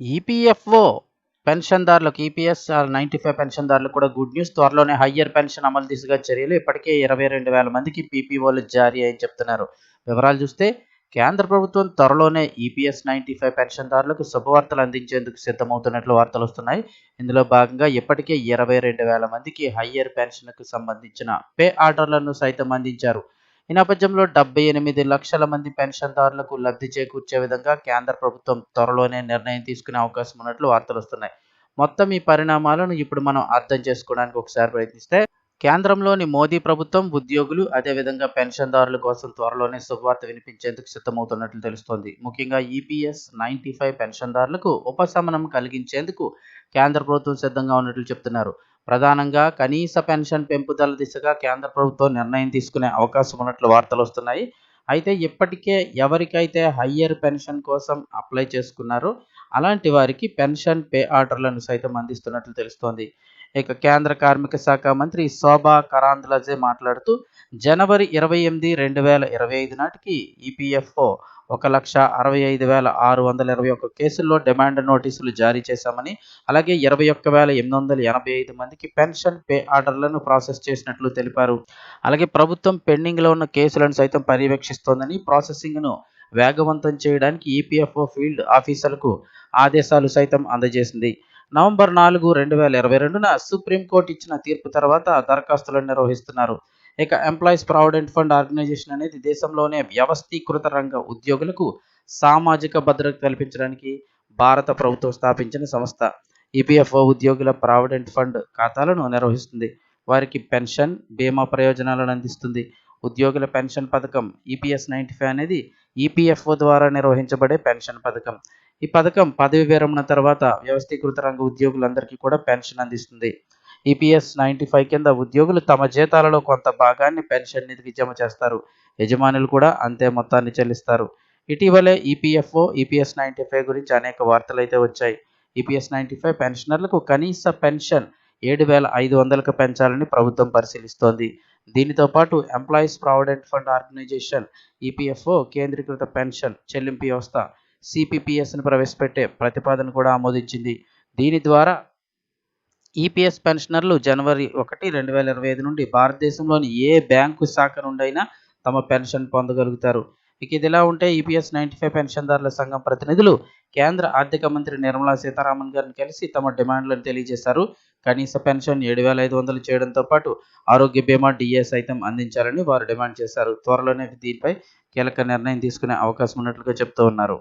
EPFO పెన్షన్దారులకు EPS ninety five పెన్షన్దారులకు కూడా good news త్వరలోనే హయ్యర్ పెన్షన్ అమలు దిశగా చర్యలు. ఇప్పటికే ఇరవై రెండు వేల మందికి పీపీఓలు జారీ అని చెప్తున్నారు. వివరాలు చూస్తే కేంద్ర ప్రభుత్వం త్వరలోనే ఈపీఎస్ నైంటీ ఫైవ్ పెన్షన్దారులకు శుభవార్తలు అందించేందుకు సిద్ధమవుతున్నట్లు వార్తలు వస్తున్నాయి. ఇందులో భాగంగా ఇప్పటికే ఇరవై రెండు వేల మందికి హయ్యర్ పెన్షన్కు సంబంధించిన పే ఆర్డర్లను సైతం అందించారు. ఈ నేపథ్యంలో డెబ్బై ఎనిమిది లక్షల మంది పెన్షన్దారులకు లబ్ధి చేకూర్చే విధంగా కేంద్ర ప్రభుత్వం త్వరలోనే నిర్ణయం తీసుకునే అవకాశం ఉన్నట్లు వార్తలు వస్తున్నాయి. మొత్తం ఈ పరిణామాలను ఇప్పుడు మనం అర్థం చేసుకోవడానికి ఒకసారి ప్రయత్నిస్తే కేంద్రంలోని మోదీ ప్రభుత్వం ఉద్యోగులు అదేవిధంగా పెన్షన్దారుల కోసం త్వరలోనే శుభవార్త వినిపించేందుకు సిద్ధమవుతున్నట్లు తెలుస్తోంది. ముఖ్యంగా ఈపీఎస్ నైంటీ ఫైవ్ పెన్షన్దారులకు ఉపశమనం కలిగించేందుకు కేంద్ర ప్రభుత్వం సిద్ధంగా ఉన్నట్లు చెప్తున్నారు. ప్రధానంగా కనీస పెన్షన్ పెంపుదల దిశగా కేంద్ర ప్రభుత్వం నిర్ణయం తీసుకునే అవకాశం ఉన్నట్లు వార్తలు వస్తున్నాయి. అయితే ఇప్పటికే ఎవరికైతే హయ్యర్ పెన్షన్ కోసం అప్లై చేసుకున్నారో అలాంటి వారికి పెన్షన్ పే ఆర్డర్లను సైతం అందిస్తున్నట్లు తెలుస్తోంది. ఇక కేంద్ర కార్మిక శాఖ మంత్రి శోభా కరాంద్లజే మాట్లాడుతూ జనవరి ఇరవై ఎనిమిది రెండు వేల ఇరవై ఐదు నాటికి ఈపీఎఫ్ఓ ఒక లక్ష అరవై ఐదు వేల ఆరు వందల ఇరవై ఒక్క కేసుల్లో డిమాండ్ నోటీసులు జారీ చేశామని అలాగే ఇరవై ఒక్క వేల ఎనిమిది వందల ఎనభై ఐదు మందికి పెన్షన్ పే ఆర్డర్లను ప్రాసెస్ చేసినట్లు తెలిపారు. అలాగే ప్రభుత్వం పెండింగ్లో ఉన్న కేసులను సైతం పర్యవేక్షిస్తోందని ప్రాసెసింగ్ను వేగవంతం చేయడానికి ఈపీఎఫ్ఓ ఫీల్డ్ ఆఫీసర్లకు ఆదేశాలు సైతం అందజేసింది. నవంబర్ నాలుగు రెండు వేల ఇరవై రెండున సుప్రీంకోర్టు ఇచ్చిన తీర్పు తర్వాత దరఖాస్తులను నిర్వహిస్తున్నారు. ఇక ఎంప్లాయీస్ ప్రావిడెంట్ ఫండ్ ఆర్గనైజేషన్ అనేది దేశంలోనే వ్యవస్థీకృత రంగ ఉద్యోగులకు సామాజిక భద్రత కల్పించడానికి భారత ప్రభుత్వం స్థాపించిన సంస్థ. ఈపీఎఫ్ఓ ఉద్యోగుల ప్రావిడెంట్ ఫండ్ ఖాతాలను నిర్వహిస్తుంది. వారికి పెన్షన్ బీమా ప్రయోజనాలను అందిస్తుంది. ఉద్యోగుల పెన్షన్ పథకం ఈపీఎస్ నైంటీ ఫైవ్ అనేది ఈపీఎఫ్ఓ ద్వారా నిర్వహించబడే పెన్షన్ పథకం. ఈ పథకం పదవి విరమణ తర్వాత వ్యవస్థీకృత రంగ ఉద్యోగులందరికీ కూడా పెన్షన్ అందిస్తుంది. ఈపీఎస్ నైంటీ ఫైవ్ కింద ఉద్యోగులు తమ జీతాలలో కొంత భాగాన్ని పెన్షన్ నిధికి జమ చేస్తారు. యజమానులు కూడా అంతే మొత్తాన్ని చెల్లిస్తారు. ఇటీవలే ఈపీఎఫ్ఓ ఈపీఎస్ నైంటీ ఫైవ్ గురించి అనేక వార్తలు అయితే వచ్చాయి. ఈపీఎస్ నైంటీ ఫైవ్ పెన్షనర్లకు కనీస పెన్షన్ ఏడు వేల ఐదు వందలకు పెంచాలని ప్రభుత్వం పరిశీలిస్తోంది. దీనితో పాటు employees provident fund organisation EPFO కేంద్రీకృత పెన్షన్ చెల్లింపు వ్యవస్థ సిపిపిఎస్ను ప్రవేశపెట్టే ప్రతిపాదన కూడా ఆమోదించింది. దీని ద్వారా ఈపీఎస్ పెన్షనర్లు జనవరి ఒకటి రెండు వేల ఇరవై ఐదు నుండి భారతదేశంలోని ఏ బ్యాంకు శాఖ నుండైనా తమ పెన్షన్ పొందగలుగుతారు. ఇక ఇదిలా ఉంటే ఈపీఎస్ నైంటీ ఫైవ్ పెన్షన్దారుల సంఘం ప్రతినిధులు కేంద్ర ఆర్థిక మంత్రి నిర్మలా సీతారామన్ గారిని కలిసి తమ డిమాండ్లను తెలియజేశారు. కనీస పెన్షన్ ఏడు వేల ఐదు వందలు చేయడంతో పాటు ఆరోగ్య బీమా డిఏ సైతం అందించాలని వారు డిమాండ్ చేశారు. త్వరలోనే దీనిపై కీలక నిర్ణయం తీసుకునే అవకాశం ఉన్నట్లుగా చెప్తూ ఉన్నారు.